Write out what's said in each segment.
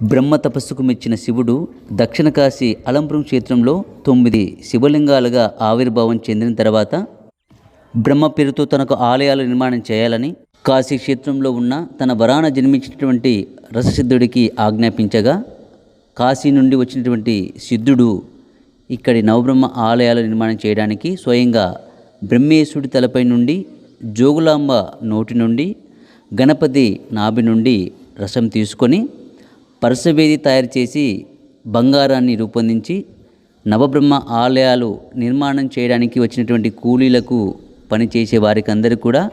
బ్రహ్మ తపస్సుకు మెచ్చిన శివుడు దక్షిణ కాశీ అలంపురం క్షేత్రంలో తొమ్మిది శివలింగాలుగా ఆవిర్భావం చెందిన తర్వాత బ్రహ్మ పేరుతో తనకు ఆలయాలు నిర్మాణం చేయాలని కాశీ క్షేత్రంలో ఉన్న తన వరాన జన్మించినటువంటి రససిద్ధుడికి ఆజ్ఞాపించగా కాశీ నుండి వచ్చినటువంటి సిద్ధుడు ఇక్కడి నవబ్రహ్మ ఆలయాలు నిర్మాణం చేయడానికి స్వయంగా బ్రహ్మేశుడి తలపై నుండి జోగులాంబ నోటి నుండి గణపతి నాభి నుండి రసం తీసుకొని పరసవేది తయారు చేసి బంగారాన్ని రూపొందించి నవబ్రహ్మ ఆలయాలు నిర్మాణం చేయడానికి వచ్చినటువంటి కూలీలకు పనిచేసే వారికి అందరూ కూడా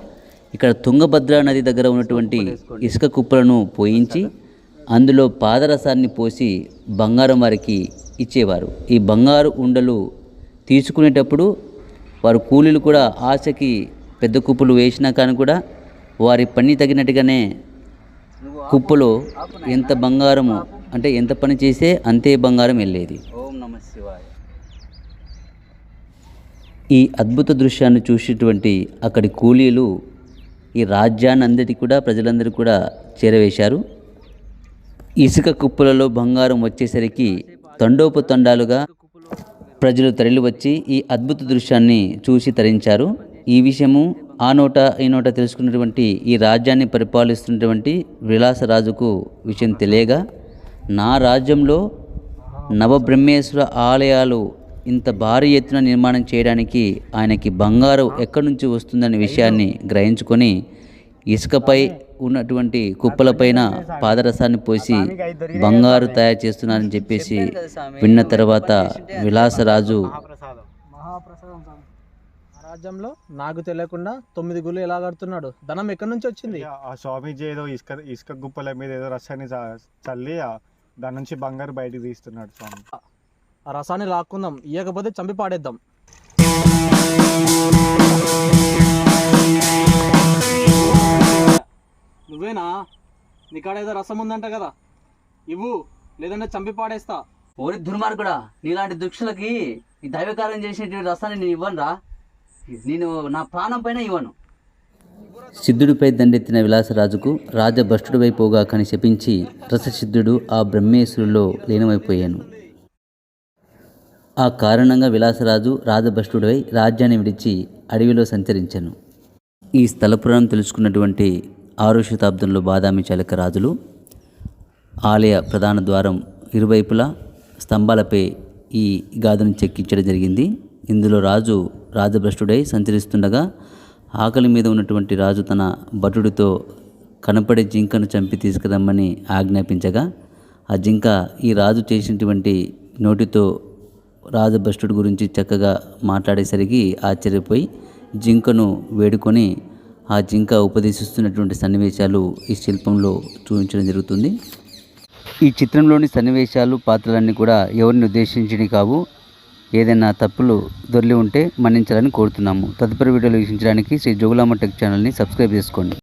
ఇక్కడ తుంగభద్ర నది దగ్గర ఉన్నటువంటి ఇసుక కుప్పలను పోయించి అందులో పాదరసాన్ని పోసి బంగారం వారికి ఇచ్చేవారు. ఈ బంగారు ఉండలు తీసుకునేటప్పుడు వారు కూలీలు కూడా ఆశకి పెద్ద కుప్పలు వేసినా కానీ కూడా వారి పని తగినట్టుగానే కుప్పలో ఎంత బంగారము అంటే ఎంత పని చేస్తే అంతే బంగారం వెళ్ళేది. ఓం నమ శివాయ. ఈ అద్భుత దృశ్యాన్ని చూసేటువంటి అక్కడి కూలీలు ఈ రాజ్యాన్ని అందరికీ కూడా ప్రజలందరూ కూడా చేరవేశారు. ఇసుక కుప్పలలో బంగారం వచ్చేసరికి తండోపతండాలుగా ప్రజలు తరలివచ్చి ఈ అద్భుత దృశ్యాన్ని చూసి తరించారు. ఈ విషయము ఆ నోట ఈ నోట తెలుసుకున్నటువంటి ఈ రాజ్యాన్ని పరిపాలిస్తున్నటువంటి విలాసరాజుకు విషయం తెలియగా నా రాజ్యంలో నవబ్రహ్మేశ్వర ఆలయాలు ఇంత భారీ ఎత్తున నిర్మాణం చేయడానికి ఆయనకి బంగారం ఎక్కడి నుంచి వస్తుందనే విషయాన్ని గ్రహించుకొని ఇసుకపై ఉన్నటువంటి కుప్పలపైన పాదరసాన్ని పోసి బంగారు తయారు చేస్తున్నారని చెప్పేసి విన్న తర్వాత విలాసరాజు రాజ్యంలో నాకు తెలియకుండా తొమ్మిది గుళ్ళు ఎలా కడుతున్నాడు? ధనం ఎక్కడి నుంచి వచ్చింది? ఆ స్వామీజీ ఏదో ఇసుక ఇసుక గుప్పల మీద ఏదో రసాన్ని చ- చల్లి ఆ దాని నుంచి బంగారు బయటికి తీస్తున్నాడు స్వామి. ఆ రసాన్ని లాక్కుందాం. ఇయ్యకపోతే చంపి పాడేద్దాం. నువ్వేనా? నీకాడ ఏదో రసం ఉందంట కదా. ఇవ్వు లేదంటే చంపి పాడేస్తా. ఓరి దుర్మార్గుడా నీలాంటి దుక్షులకి ఈ దైవకార్యం చేసినటువంటి రసాన్ని నేను ఇవ్వను రా నేను నా ప్రాణం పైన ఇవ్వను. సిద్ధుడిపై దండెత్తిన విలాసరాజుకు రాజభ్రష్టుడిపై పోగా కని శపించి రససిద్ధుడు ఆ బ్రహ్మేశ్వరులో లీనమైపోయాను. ఆ కారణంగా విలాసరాజు రాజభ్రష్టుడిపై రాజ్యాన్ని విడిచి అడవిలో సంచరించాను. ఈ స్థల పురాణం తెలుసుకున్నటువంటి ఆరో శతాబ్దంలో బాదామి చాలక రాజులు ఆలయ ప్రధాన ద్వారం ఇరువైపులా స్తంభాలపై ఈ గాథను చెక్కించడం జరిగింది. ఇందులో రాజు రాజభ్రష్టుడై సంచరిస్తుండగా ఆకలి మీద ఉన్నటువంటి రాజు తన భటుడితో కనపడే జింకను చంపి తీసుకురమ్మని ఆజ్ఞాపించగా ఆ జింక ఈ రాజు చేసినటువంటి నోటితో రాజభ్రష్టుడి గురించి చక్కగా మాట్లాడేసరికి ఆశ్చర్యపోయి జింకను వేడుకొని ఆ జింక ఉపదేశిస్తున్నటువంటి సన్నివేశాలు ఈ శిల్పంలో చూపించడం జరుగుతుంది. ఈ చిత్రంలోని సన్నివేశాలు పాత్రలన్నీ కూడా ఎవరిని ఉద్దేశించినవి కావు. ఏదైనా తప్పులు దొర్లి ఉంటే మన్నించాలని కోరుతున్నాము. తదుపరి వీడియోలు వీక్షించడానికి శ్రీ జోగులామ టెక్ ఛానల్ని సబ్స్క్రైబ్ చేసుకోండి.